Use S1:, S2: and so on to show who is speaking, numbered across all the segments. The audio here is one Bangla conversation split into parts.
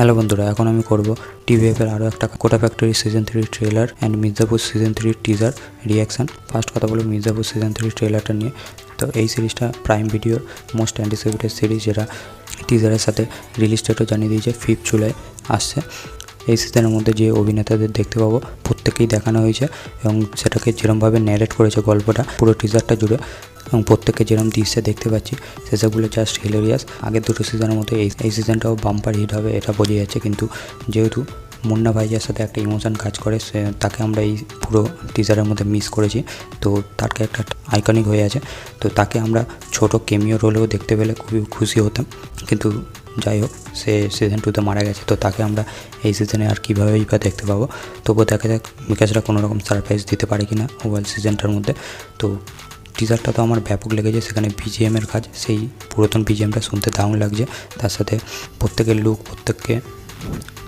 S1: হ্যালো বন্ধুরা, এখন আমি করব টিভিএফের আরও একটা Kota factory season three trailer and Mirzapur season three teaser reaction first কথা বলব মির্জাপুর সিজন থ্রি ট্রেলারটা নিয়ে। তো এই সিরিজটা prime video most anticipated series যেটা টিজারের সাথে রিলিজ ডেটও জানিয়ে দিয়েছে ফিফথ জুলাই আসছে। এই সিজনের মধ্যে যে অভিনেতাদের দেখতে পাবো প্রত্যেকেই দেখানো হয়েছে এবং সেটাকে যেরমভাবে ন্যারেট করেছে গল্পটা, পুরো টিজারটা জুড়ে। এবং প্রত্যেককে যেরকম দৃশ্যে দেখতে পাচ্ছি, সেসবগুলো জাস্ট হিলেরিয়াস আগের দুটো সিজনের মধ্যে এই এই সিজনটাও বাম্পার হিট হবে, এটা বোঝা যাচ্ছে। কিন্তু যেহেতু মুন্না ভাইজার সাথে একটা ইমোশন কাজ করে, সে, তাকে আমরা এই পুরো টিজারের মধ্যে মিস করেছি। তো তাকে একটা আইকনিক হয়ে আছে। তো তাকে আমরা ছোট কেমিও রোলেও দেখতে পেলে খুবই খুশি হতাম। কিন্তু যাই হোক, সে সিজন টুতে মারা গেছে। তো তাকে আমরা এই সিজনে আর কীভাবেই বা দেখতে পাবো? তবুও দেখা যাক, বিকাশরা কোনো রকম সারপ্রাইজ দিতে পারে কি না ওভাল সিজনটার মধ্যে। তো টিজারটা তো আমার ব্যাপক লেগেছে, সেখানে বিজিএমের কাজ, সেই পুরাতন বিজিএমটা শুনতে দারুণ লাগছে। তার সাথে প্রত্যেকের লুক প্রত্যেককে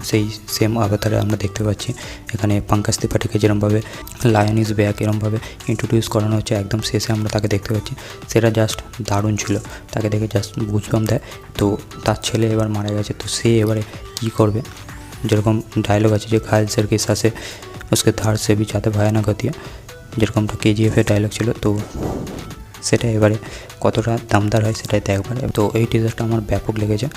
S1: সেই সেম আভাতারে আমরা দেখতে পাচ্ছি। এখানে পঙ্কাজ ত্রিপাঠীকে যেরমভাবে লায়ন ইজ ব্যাক এরমভাবে ইন্ট্রোডিউস করানো হচ্ছে, একদম শেষে আমরা তাকে দেখতে পাচ্ছি। সেটা জাস্ট দারুণ ছিল, তাকে দেখে জাস্ট বুঝলাম দেয়। তো তার ছেলে এবার মারা গেছে, তো সে এবারে কি করবে? যেরকম ডায়লগ আছে যে ঘায়ল স্যার কে সাসে उसके धार से भी ज़्यादा भयानक होती है যেরকমটা কেজিএফের ডায়লগ ছিল, তো সেটা এবারে কতটা দামদার হয় সেটাই দেখবার তো এই টিজারটা আমার ব্যাপক লেগেছে।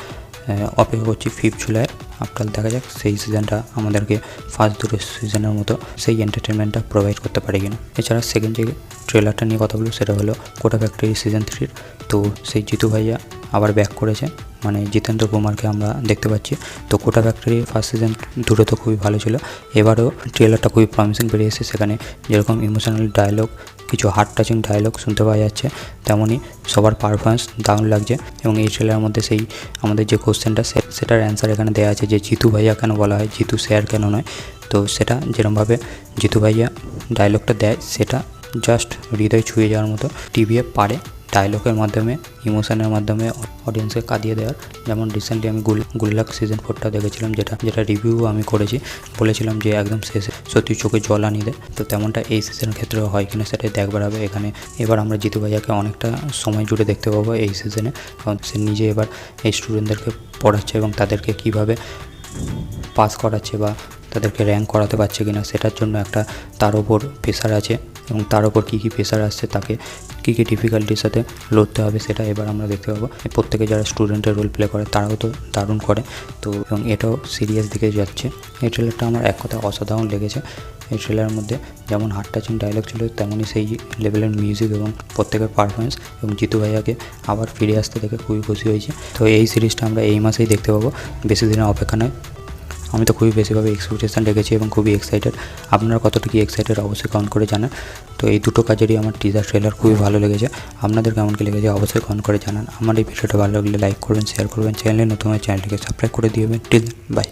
S1: অপেক্ষা করছি ফিফথ জুলাই আফটার দেখা যাক সেই সিজনটা আমাদেরকে ফার্স্ট দুটো সিজনের মতো সেই এন্টারটেনমেন্টটা প্রোভাইড করতে পারে কিনা। এছাড়া সেকেন্ড যে ট্রেলারটা নিয়ে কথা বলব, সেটা হলো কোটা ফ্যাক্টরি সিজন থ্রির তো সেই জিতু ভাইয়া আবার ব্যাক করেছে। মানে জিতেন্দ্র কুমারকে আমরা দেখতে পাচ্ছি। তো কোটা ফ্যাক্টরি ফার্স্ট সিজন দুটো তো খুবই ভালো ছিল। এবারও ট্রেলারটা খুবই প্রমিসিং বেরিয়েছে সেখানে। যেরকম ইমোশনাল ডায়লগ কিছু হার্ট টাচিং ডায়লগ শুনতে পাওয়া যাচ্ছে। তেমনই সবার পারফরমেন্স দারুণ লাগছে এবং এই ট্রেলারের মধ্যে সেই আমাদের যে কোশ্চেনটা সেটার অ্যান্সার এখানে দেওয়া আছে যে জিতু ভাইয়া কেন বলা হয়, জিতু স্যার কেন নয়। তো সেটা যেরমভাবে জিতু ভাইয়া ডায়লগটা দেয়, সেটা জাস্ট হৃদয় ছুঁয়ে যাওয়ার মতো টিভিএ পারে। ডায়লগের মাধ্যমে ইমোশনের মাধ্যমে অডিয়েন্সকে কাঁদিয়ে দেওয়ার। যেমন রিসেন্টলি আমি গুল গুল্লাক সিজন ফোরটা দেখেছিলাম, যেটা যেটা রিভিউ আমি করেছি। বলেছিলাম যে একদম শেষে সত্যি চোখে জল আনিয়ে দেয়। তো তেমনটা এই সিজনের ক্ষেত্রেও হয় কিনা সেটাই দেখবার হবে এখানে। এবার আমরা জিতু ভাইয়াকে অনেকটা সময় জুড়ে দেখতে পাবো এই সিজনে কারণ সে নিজে এবার এই স্টুডেন্টদেরকে পড়াচ্ছে এবং তাদেরকে কীভাবে পাস করাচ্ছে বা তাদেরকে র্যাঙ্ক করাতে পারছে কি না সেটার জন্য একটা তার ওপর প্রেশার আছে এবং তার ওপর কী কী প্রেশার আসছে তাকে কী কী ডিফিকাল্টির সাথে লড়তে হবে সেটা এবার আমরা দেখতে পাবো। প্রত্যেকে যারা স্টুডেন্টের রোল প্লে করে তারাও তো দারুণ করে। তো এবং এটাও সিরিয়াস দিকে যাচ্ছে। এই ট্রেলারটা আমার এক কথা অসাধারণ লেগেছে। এই ট্রেলারের মধ্যে যেমন হার্ট টাচিং ডায়লগ ছিল, তেমনই সেই লেভেলের মিউজিক এবং প্রত্যেকের পারফরমেন্স এবং জিতু ভাইয়াকে আবার ফিরে আসতে দেখে খুবই খুশি হয়েছে। তো এই সিরিজটা আমরা এই মাসেই দেখতে পাবো। বেশি দিনের অপেক্ষা নয়। আমি তো খুবই বেশিভাবে এক্সপেকটেশান রেখেছি এবং খুবই এক্সাইটেড আপনারা কতটা কি এক্সাইটেড অবশ্যই কমেন্ট করে জানান। তো এই দুটো কাজেরই আমার টিজার ট্রেলার খুবই ভালো লেগেছে। আপনাদের কেমন কি লেগেছে অবশ্যই কমেন্ট করে জানান। আমার এই ভিডিওটা ভালো লাগলে লাইক করবেন শেয়ার করবেন। চ্যানেলে নতুন চ্যানেলটিকে সাবস্ক্রাইব করে দিবেন। Till by